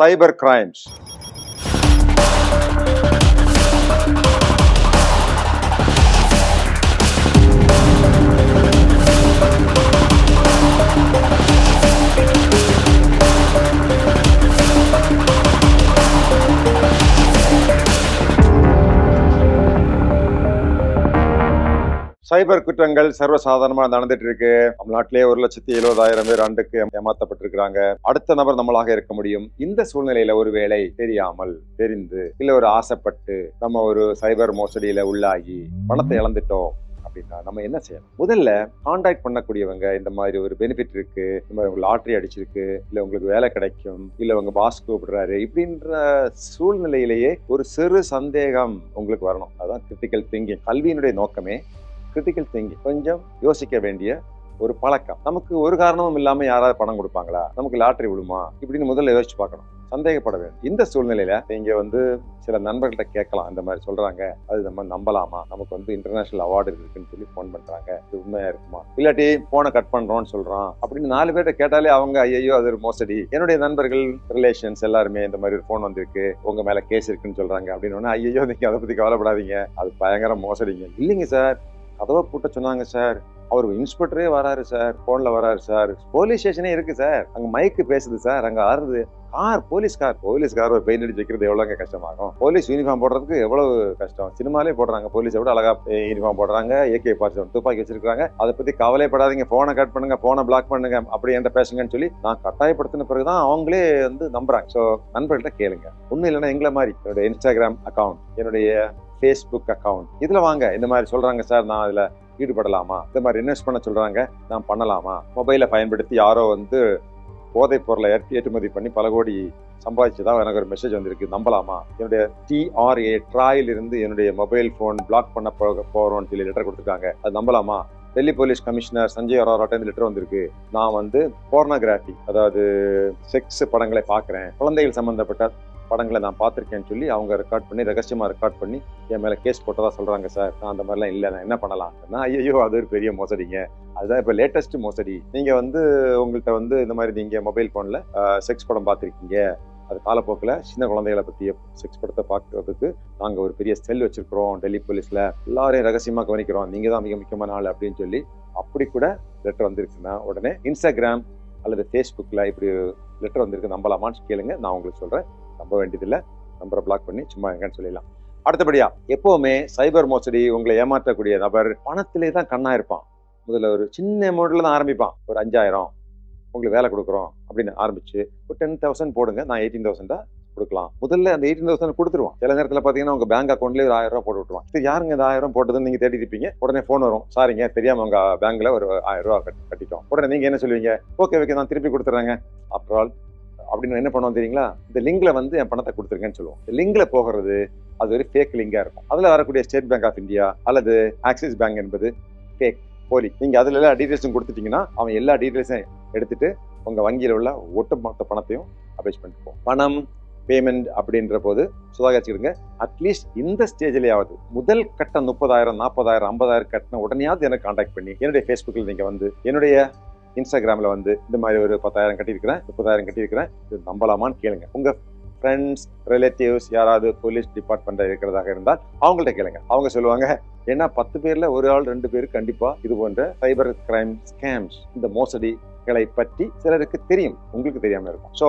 சைபர் crimes சைபர் குற்றங்கள் சர்வசாதாரணமா நடந்துட்டு இருக்கு தமிழ்நாட்டிலே ஒரு லட்சத்தி எழுபதாயிரம் பேர் ஆண்டுக்கு ஏமாத்தப்பட்டிருக்கிறாங்க. அடுத்த நபர் நம்மளாக இருக்க முடியும். இந்த சூழ்நிலையில ஒருவேளை தெரியாமல் தெரிந்து இல்ல ஒரு ஆசைப்பட்டு நம்ம ஒரு சைபர் மோசடியில உள்ளாகி பணத்தை இழந்துட்டோம் அப்படின்னா நம்ம என்ன செய்யணும்? முதல்ல காண்டாக்ட் பண்ணக்கூடியவங்க இந்த மாதிரி ஒரு பெனிஃபிட் இருக்கு. இந்த மாதிரி லாட்ரி அடிச்சிருக்கு இல்ல உங்களுக்கு வேலை கிடைக்கும் இல்ல உங்க பாஸ் கூப்பிடுறாரு இப்படின்ற சூழ்நிலையிலேயே ஒரு சிறு சந்தேகம் உங்களுக்கு வரணும். அதான் கிரிட்டிக்கல் திங்கிங் கல்வியினுடைய நோக்கமே கிரிட்டிக்கல் திங்கிங் கொஞ்சம் யோசிக்க வேண்டிய ஒரு பழக்கம். நமக்கு ஒரு காரணமும் இல்லாம யாராவது பணம் கொடுப்பாங்களா? நமக்கு லாட்டரி விழுமா? இப்படின்னு முதல்ல யோசிச்சு பார்க்கணும். சந்தேகப்பட வேண்டும் இந்த சூழ்நிலையில நீங்க வந்து சில நண்பர்கள்ட்ட கேட்கலாம். இந்த மாதிரி சொல்றாங்க. அது நம்ம நம்பலாமா? நமக்கு வந்து இன்டர்நேஷனல் அவார்டு இருக்குன்னு சொல்லி ஃபோன் பண்றாங்க. இது உண்மையா இருக்குமா? இல்லாட்டி போனை கட் பண்றோம்னு சொல்றான். அப்படின்னு நாலு பேர்ட்ட கேட்டாலே அவங்க ஐயோ அது ஒரு மோசடி. என்னுடைய நண்பர்கள் ரிலேஷன்ஸ் எல்லாருமே இந்த மாதிரி ஒரு ஃபோன் வந்திருக்கு. உங்க மேல கேஸ் இருக்குன்னு சொல்றாங்க. அப்படின்னு ஐயோ நீங்க அதை பத்தி கவலைப்படாதீங்க. அது பயங்கர மோசடிங்க. இல்லைங்க சார். கதவை பூட்ட சொன்னாங்க சார். அவர் இன்ஸ்பெக்டரே வராரு சார். போன்ல வராரு சார். போலீஸ் ஸ்டேஷனே இருக்கு சார். அங்க மைக்கு பேசுது சார். அங்க ஆறுது. Car police car. Police car ஒரு பெயிண்ட் அடிச்சு வைக்கிறது எவ்வளவுங்க கஷ்டமாகும்? போலீஸ் யூனிஃபார்ம் போடுறதுக்கு எவ்வளவு கஷ்டம்? சினிமாலே போடுறாங்க. போலீஸ் எவ்வளவு அழகா யூனிஃபார்ம் போடுறாங்க. ஏகே பார்த்து துப்பாக்கி வச்சிருக்காங்க அதை பத்தி கவலைப்படாதீங்க. போனை கட் பண்ணுங்க போனை பிளாக் பண்ணுங்க அப்படி என்கிட்ட பேசுங்கன்னு சொல்லி நான் கட்டாயப்படுத்தின பிறகுதான் அவங்களே வந்து நம்புறாங்க. ஸோ நண்பர்கள்ட்ட கேளுங்க. ஒன்றும் இல்லைன்னா எங்களை மாதிரி என்னுடைய இன்ஸ்டாகிராம் அக்கௌண்ட் என்னுடைய ஃபேஸ்புக் அக்கவுண்ட் இதில் வாங்க. இந்த மாதிரி சொல்கிறாங்க சார் நான் அதில் ஈடுபடலாமா? இந்த மாதிரி இன்வெஸ்ட் பண்ண சொல்கிறாங்க நான் பண்ணலாமா? மொபைலை பயன்படுத்தி யாரோ வந்து போதைப் பொருளை ஏற்றுமதி பண்ணி பல கோடி சம்பாதிச்சதா எனக்கு ஒரு மெசேஜ் வந்திருக்கு. நம்பலாமா? என்னுடைய டிஆர்ஏ ட்ராயில் இருந்து என்னுடைய மொபைல் ஃபோன் பிளாக் பண்ண போக போகிறோம்னு சொல்லி லெட்டர் கொடுத்துருக்காங்க. அது நம்பலாமா? டெல்லி போலீஸ் கமிஷனர் சஞ்சய் அரோராட்ட லெட்டர் வந்திருக்கு. நான் வந்து போர்னோகிராஃபி அதாவது செக்ஸ் படங்களை பார்க்குறேன். குழந்தைகள் சம்மந்தப்பட்ட படங்களை நான் பார்த்துருக்கேன்னு சொல்லி அவங்க ரெக்கார்ட் பண்ணி ரகசியமாக ரெக்கார்ட் பண்ணி என் மேலே கேஸ் போட்டதாக சொல்கிறாங்க சார் நான் அந்த மாதிரிலாம் இல்லை. நான் என்ன பண்ணலாம்? நான் ஐயோ அது ஒரு பெரிய மோசடிங்க. அதுதான் இப்போ லேட்டஸ்ட் மோசடி. நீங்கள் வந்து உங்கள்கிட்ட வந்து இந்த மாதிரி நீங்கள் மொபைல் ஃபோனில் செக்ஸ் படம் பார்த்துருக்கீங்க. அது காலப்போக்கில் சின்ன குழந்தைகளை பற்றிய செக்ஸ் படத்தை பார்க்கறதுக்கு நாங்கள் ஒரு பெரிய செல் வச்சுருக்குறோம். டெல்லி போலீஸில் எல்லாரையும் ரகசியமாக கவனிக்கிறோம். நீங்கள் தான் மிக முக்கியமான ஆள் அப்படின்னு சொல்லி அப்படி கூட லெட்டர் வந்திருக்குன்னா உடனே இன்ஸ்டாகிராம் அல்லது ஃபேஸ்புக்கில் இப்படி லெட்டர் வந்திருக்கு. நம்பலாமான்னு கேளுங்க. நான் உங்களுக்கு சொல்கிறேன் நம்ப வேண்டியதில்லை. நம்பரை பிளாக் பண்ணி சும்மா எங்கன்னு சொல்லிடலாம். அடுத்தபடியா எப்பவுமே சைபர் மோசடி உங்களை ஏமாற்றக்கூடிய நபர் பணத்திலே தான் கண்ணா இருப்பான். முதல்ல ஒரு சின்ன அமௌண்ட்ல தான் ஆரம்பிப்பான். ஒரு அஞ்சாயிரம் உங்களுக்கு வேலை கொடுக்குறோம் அப்படின்னு ஆரம்பிச்சு ஒரு டென் தௌசண்ட் போடுங்க நான் எயிட்டீன் தௌசண்டா கொடுக்கலாம். முதல்ல அந்த எயிட்டீன் தௌசண்ட் கொடுத்துருவான். சில நேரத்தில் பார்த்தீங்கன்னா உங்கள் பேங்க் அக்கௌண்ட்லேயே ஒரு ஆயிரம் ரூபா போட்டு விட்டுருவான். சரி யாருங்க இந்த ஆயிரம் போட்டதுன்னு நீங்கள் தேடி இருப்பீங்க? உடனே ஃபோன் வரும். சாரிங்க தெரியாமல் உங்கள் பேங்க்கில் ஒரு ஆயிரம் ரூபா கட்டிட்டோம். உடனே நீங்கள் என்ன சொல்லுவீங்க? ஓகே ஓகே நான் திருப்பி கொடுத்துட்றேங்க ஆஃப்டர் ஆல் அப்படின்னு என்ன பண்ணுவோம் தெரியுங்களா? இந்த லிங்க்ல வந்து என் பணத்தை கொடுத்துருக்கேன்னு சொல்லுவோம். இந்த லிங்க்ல போகிறது அது ஒரு ஃபேக் லிங்கா இருக்கும். அதுல வரக்கூடிய ஸ்டேட் பேங்க் ஆஃப் இந்தியா அல்லது ஆக்சிஸ் பேங்க் என்பது ஃபேக் போலி. நீங்க அதுல எல்லா டீடைல்ஸும் கொடுத்துட்டீங்கன்னா அவன் எல்லா டீடைல்ஸையும் எடுத்துட்டு உங்க வங்கியில் உள்ள ஒட்டுமொத்த பணத்தையும் அபேஸ் பண்ணிட்டு போவோம் பணம் பேமெண்ட் அப்படின்ற போது சுதாகரிச்சுக்கிடுங்க அட்லீஸ்ட் இந்த ஸ்டேஜ்லேயாவது முதல் கட்டம் முப்பதாயிரம் நாற்பதாயிரம் ஐம்பதாயிரம் கட்டின உடனேயாவது எனக்கு காண்டாக்ட் பண்ணி என்னுடைய ஃபேஸ்புக்கில் நீங்கள் வந்து என்னுடைய இன்ஸ்டாகிராமில் வந்து இந்த மாதிரி ஒரு பத்தாயிரம் கட்டியிருக்கிறேன் முப்பதாயிரம் கட்டியிருக்கிறேன். இது நம்பலாமான்னு கேளுங்க. உங்கள் ஃப்ரெண்ட்ஸ் ரிலேட்டிவ்ஸ் யாராவது போலீஸ் டிபார்ட்மெண்ட்டில் இருக்கிறதாக இருந்தால் அவங்கள்ட்ட கேளுங்க. அவங்க சொல்லுவாங்க ஏன்னா பத்து பேரில் ஒரு ஆள் ரெண்டு பேர் கண்டிப்பாக இது போன்ற சைபர் கிரைம் ஸ்கேம்ஸ் இந்த மோசடிகளை பற்றி சிலருக்கு தெரியும். உங்களுக்கு தெரியாமல் இருக்கும். ஸோ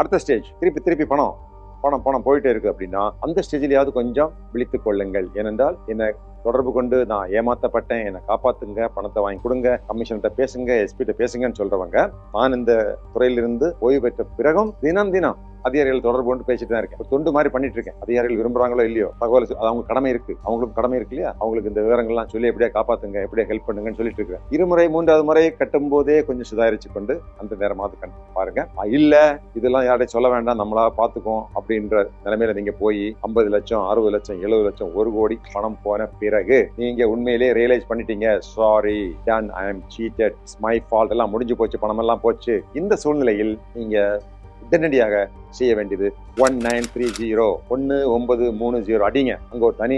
அடுத்த ஸ்டேஜ் திருப்பி திருப்பி பணம். பணம் பணம் போயிட்டே இருக்கு அப்படின்னா அந்த ஸ்டேஜிலேயாவது கொஞ்சம் விழித்து கொள்ளுங்கள். ஏனென்றால் என்னை தொடர்பு கொண்டு நான் ஏமாத்தப்பட்டேன். என்னை காப்பாத்துங்க பணத்தை வாங்கி கொடுங்க கமிஷன்கிட்ட பேசுங்க எஸ்பிட்ட பேசுங்கன்னு சொல்றவங்க நான் இந்த துறையிலிருந்து ஓய்வு பெற்ற பிறகும் தினம் தினம் அதிகாரிகள் தொடர்பு கொண்டு பேசிட்டு தான் இருக்கேன். தொண்டு மாதிரி பண்ணிட்டு இருக்கேன். அதிகாரிகள் விரும்புறாங்களோ இல்லையோ தகவல் அது அவங்க கடமை இருக்கு. அவங்களுக்கு கடமை இருக்கு இல்லையா? அவங்களுக்கு இந்த விவரங்கள்லாம் சொல்லி எப்படியா காப்பாத்துங்க எப்படியா ஹெல்ப் பண்ணுங்கன்னு சொல்லிட்டு இருக்கேன். இருமுறை மூன்றாவது முறை கட்டும் போதே கொஞ்சம் சுதாரிச்சு கொண்டு அந்த நேரமாவது கண் பாருங்க. இல்ல இதெல்லாம் யாரையும் சொல்ல வேண்டாம். நம்மளா பாத்துக்கோம் அப்படின்ற நிலைமையில நீங்க போய் ஐம்பது லட்சம் அறுபது லட்சம் எழுபது லட்சம் ஒரு கோடி பணம் போன பிறகு நீங்க உண்மையிலேயே ரியலைஸ் பண்ணிட்டீங்க. Sorry done I am cheated my fault எல்லாம் முடிஞ்சு போச்சு. பணம் எல்லாம் போச்சு. இந்த சூழ்நிலையில் நீங்க உடனடியாக செய்ய வேண்டியது. ஒன் நைன் த்ரீ ஜீரோ ஒன்று ஒன்பது மூணு ஜீரோ அடிங்க. அங்கே ஒரு தனி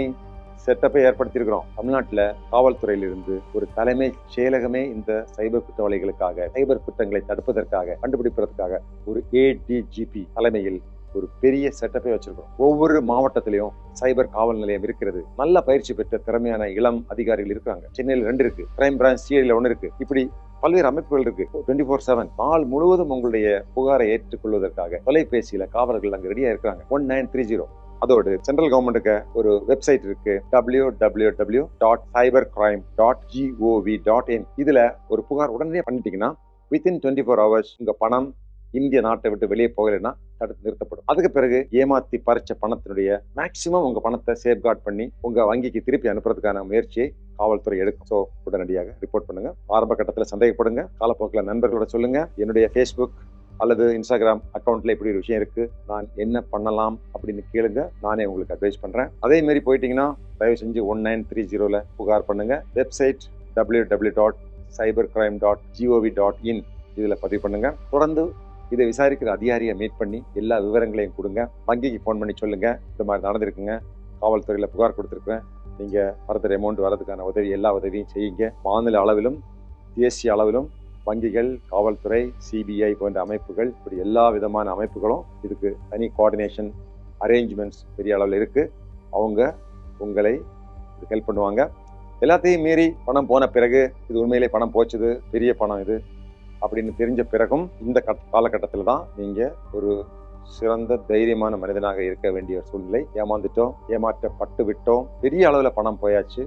செட்டப்பை ஏற்படுத்தியிருக்கிறோம். தமிழ்நாட்டில் காவல்துறையிலிருந்து ஒரு தலைமை செயலகமே இந்த சைபர் குற்றவாளிகளுக்காக சைபர் குற்றங்களை தடுப்பதற்காக கண்டுபிடிப்பதற்காக ஒரு ஏடிஜிபி தலைமையில் ஒரு பெரிய செட்டப்பை வச்சிருக்கோம் ஒவ்வொரு மாவட்டத்திலையும் சைபர் காவல் நிலையம் இருக்கிறது. நல்ல பயிற்சி பெற்ற திறமையான இளம் அதிகாரிகள் இருக்கிறாங்க. சென்னையில் ரெண்டு இருக்கு. கிரைம் பிரான்ச் சிஐல ஒன்று இருக்கு. இப்படி பல்வேறு அமைப்புகள் இருக்கு. டுவெண்ட்டி ஃபோர் செவன் நாள் முழுவதும் உங்களுடைய புகாரை ஏற்றுக்கொள்வதற்காக தொலைபேசியில காவலர்கள் அங்க ரெடியா இருக்கிறாங்க. ஒன் நைன் த்ரீ ஜீரோ அதோடு சென்ட்ரல் கவர்மெண்ட்டுக்கு ஒரு வெப்சைட் இருக்கு. W W W dot cyber crime dot G O V dot in இதுல ஒரு புகார் உடனே பண்ணிட்டீங்கன்னா வித்தின் டுவெண்ட்டி ஃபோர் ஹவர்ஸ் உங்க பணம் இந்திய நாட்டை விட்டு வெளியே போகலைன்னா தடுத்து நிறுத்தப்படும். அதுக்கு பிறகு ஏமாத்தி பறிச்ச பணத்தினுடைய மேக்சிமம் உங்க பணத்தை சேஃப்கார்ட் பண்ணி உங்க வங்கிக்கு திருப்பி அனுப்புறதுக்கான முயற்சியை காவல்துறை எடுக்கும். ஸோ உடனடியாக ரிப்போர்ட் பண்ணுங்க. ஆரம்ப கட்டத்தில் சந்தேகப்படுங்க. காலப்போக்கில் நண்பர்களோட சொல்லுங்க. என்னுடைய ஃபேஸ்புக் அல்லது இன்ஸ்டாகிராம் அக்கௌண்ட்ல இப்படி ஒரு விஷயம் இருக்கு. நான் என்ன பண்ணலாம் அப்படின்னு கேளுங்க. நானே உங்களுக்கு அட்வைஸ் பண்றேன். அதே மாதிரி போயிட்டீங்கன்னா தயவு செஞ்சு ஒன் நைன் த்ரீ ஜீரோல புகார் பண்ணுங்க. Website W W dot cyber crime dot G O V dot in இதில் பதிவு பண்ணுங்க. தொடர்ந்து இதை விசாரிக்கிற அதிகாரியை மீட் பண்ணி எல்லா விவரங்களையும் கொடுங்க. வங்கிக்கு ஃபோன் பண்ணி சொல்லுங்க. இந்த மாதிரி நடந்திருக்குங்க. காவல்துறையில் புகார் கொடுத்துருக்குறேன். நீங்கள் ஃபர்தர் அமௌண்ட் வரதுக்கான உதவி எல்லா உதவியும் செய்யுங்க. மாநில அளவிலும் தேசிய அளவிலும் வங்கிகள் காவல்துறை சிபிஐ போன்ற அமைப்புகள் இப்படி எல்லா விதமான அமைப்புகளும் இதுக்கு தனி கோஆர்டினேஷன் அரேஞ்ச்மெண்ட்ஸ் பெரிய அளவில் இருக்குது அவங்க உங்களை ஹெல்ப் பண்ணுவாங்க. எல்லாத்தையும் மீறி பணம் போன பிறகு இது உண்மையிலே பணம் போச்சுது பெரிய பணம் இது. அப்படின்னு தெரிஞ்ச பிறகும் இந்த கட் காலகட்டத்தில் தான் நீங்கள் ஒரு சிறந்த தைரியமான மனிதனாக இருக்க வேண்டிய சூழ்நிலை. ஏமாந்துட்டோம் ஏமாற்றப்பட்டு விட்டோம். பெரிய அளவில் பணம் போயாச்சு.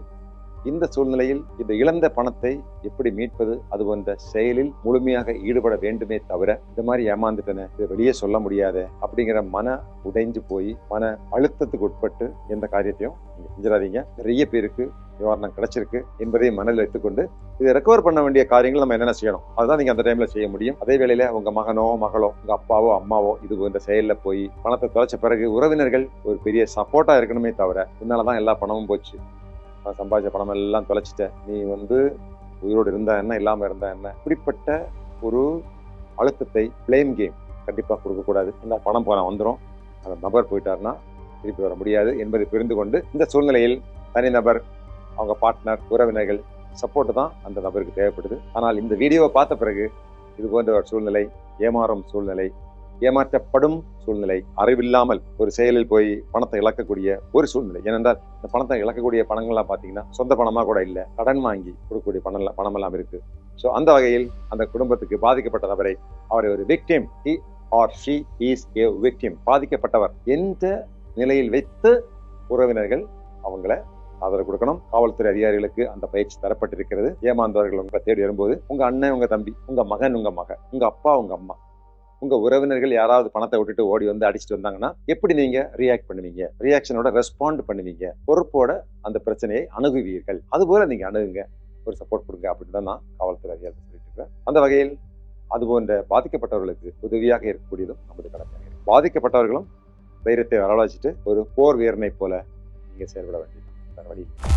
இந்த சூழ்நிலையில் இந்த இழந்த பணத்தை எப்படி மீட்பது? அது போன்ற செயலில் முழுமையாக ஈடுபட வேண்டுமே தவிர இந்த மாதிரி ஏமாந்துட்டேனே இதை வெளியே சொல்ல முடியாத அப்படிங்கிற மன உடைஞ்சு போய் மன அழுத்தத்துக்கு உட்பட்டு எந்த காரியத்தையும் செஞ்சிடாதீங்க. நிறைய பேருக்கு நிவாரணம் கிடைச்சிருக்கு என்பதை மனதில் வைத்துக்கொண்டு இதை ரெக்கவர் பண்ண வேண்டிய காரியங்கள் நம்ம என்னென்ன செய்யணும்? அதுதான் நீங்க அந்த டைம்ல செய்ய முடியும். அதே வேளையில உங்க மகனோ மகளோ உங்க அப்பாவோ அம்மாவோ இது இந்த செயலில் போய் பணத்தை தொலைச்ச பிறகு உறவினர்கள் ஒரு பெரிய சப்போர்ட்டா இருக்கணுமே தவிர உன்னாலதான் எல்லா பணமும் போச்சு. நான் சம்பாதிச்ச பணம் எல்லாம் தொலைச்சிட்டேன். நீ வந்து உயிரோடு இருந்தா என்ன இல்லாம இருந்தா என்ன? இப்படிப்பட்ட ஒரு அழுத்தத்தை பிளேம் கேம் கண்டிப்பா கொடுக்கக்கூடாது இந்த பணம் போன வந்துடும் அந்த நபர் போயிட்டாருன்னா திருப்பி வர முடியாது என்பதை புரிந்து கொண்டு இந்த சூழ்நிலையில் தனிநபர் அவங்க பார்ட்னர் உறவினர்கள் சப்போர்ட் தான் அந்த நபருக்கு தேவைப்படுது. ஆனால் இந்த வீடியோவை பார்த்த பிறகு இது போன்ற ஒரு சூழ்நிலை ஏமாறும் சூழ்நிலை ஏமாற்றப்படும் சூழ்நிலை அறிவில்லாமல் ஒரு செயலில் போய் பணத்தை இழக்கக்கூடிய ஒரு சூழ்நிலை. ஏனென்றால் இந்த பணத்தை இழக்கக்கூடிய பணங்கள்லாம் பார்த்தீங்கன்னா சொந்த பணமாக கூட இல்லை. கடன் வாங்கி கொடுக்கக்கூடிய பணம் பணமெல்லாம் இருக்கு. ஸோ அந்த வகையில் அந்த குடும்பத்துக்கு பாதிக்கப்பட்ட நபரை அவரை ஒரு victim he or she is a victim பாதிக்கப்பட்டவர் என்ற நிலையில் வைத்து உறவினர்கள் அவங்கள ஆதரவு கொடுக்கணும். காவல்துறை அதிகாரிகளுக்கு அந்த பயிற்சி தரப்பட்டிருக்கிறது. ஏமாந்தவர்கள் உங்களை தேடி வரும்போது உங்க அண்ணன் உங்க தம்பி உங்க மகன் உங்க மகன் உங்க அப்பா உங்க அம்மா உங்க உறவினர்கள் யாராவது பணத்தை விட்டுட்டு ஓடி வந்து அடிச்சுட்டு வந்தாங்கன்னா எப்படி நீங்க ரியாக்ட் பண்ணுவீங்க? ரியாக்ஷனோட ரெஸ்பாண்ட் பண்ணுவீங்க? பொறுப்போட அந்த பிரச்சனையை அணுகுவீர்கள். அதுபோல நீங்க அணுகுங்க. ஒரு சப்போர்ட் கொடுங்க அப்படின்னு தான் நான் காவல்துறை அதிகாரி சொல்லிட்டு இருக்கேன். அந்த வகையில் அது போன்ற பாதிக்கப்பட்டவர்களுக்கு உதவியாக இருக்கக்கூடியதும் நமது கடமை பாதிக்கப்பட்டவர்களும் தைரியத்தை வரவழைச்சிட்டு ஒரு போர் வீரனை போல நீங்க செயல்பட வேண்டியது. Barbarita.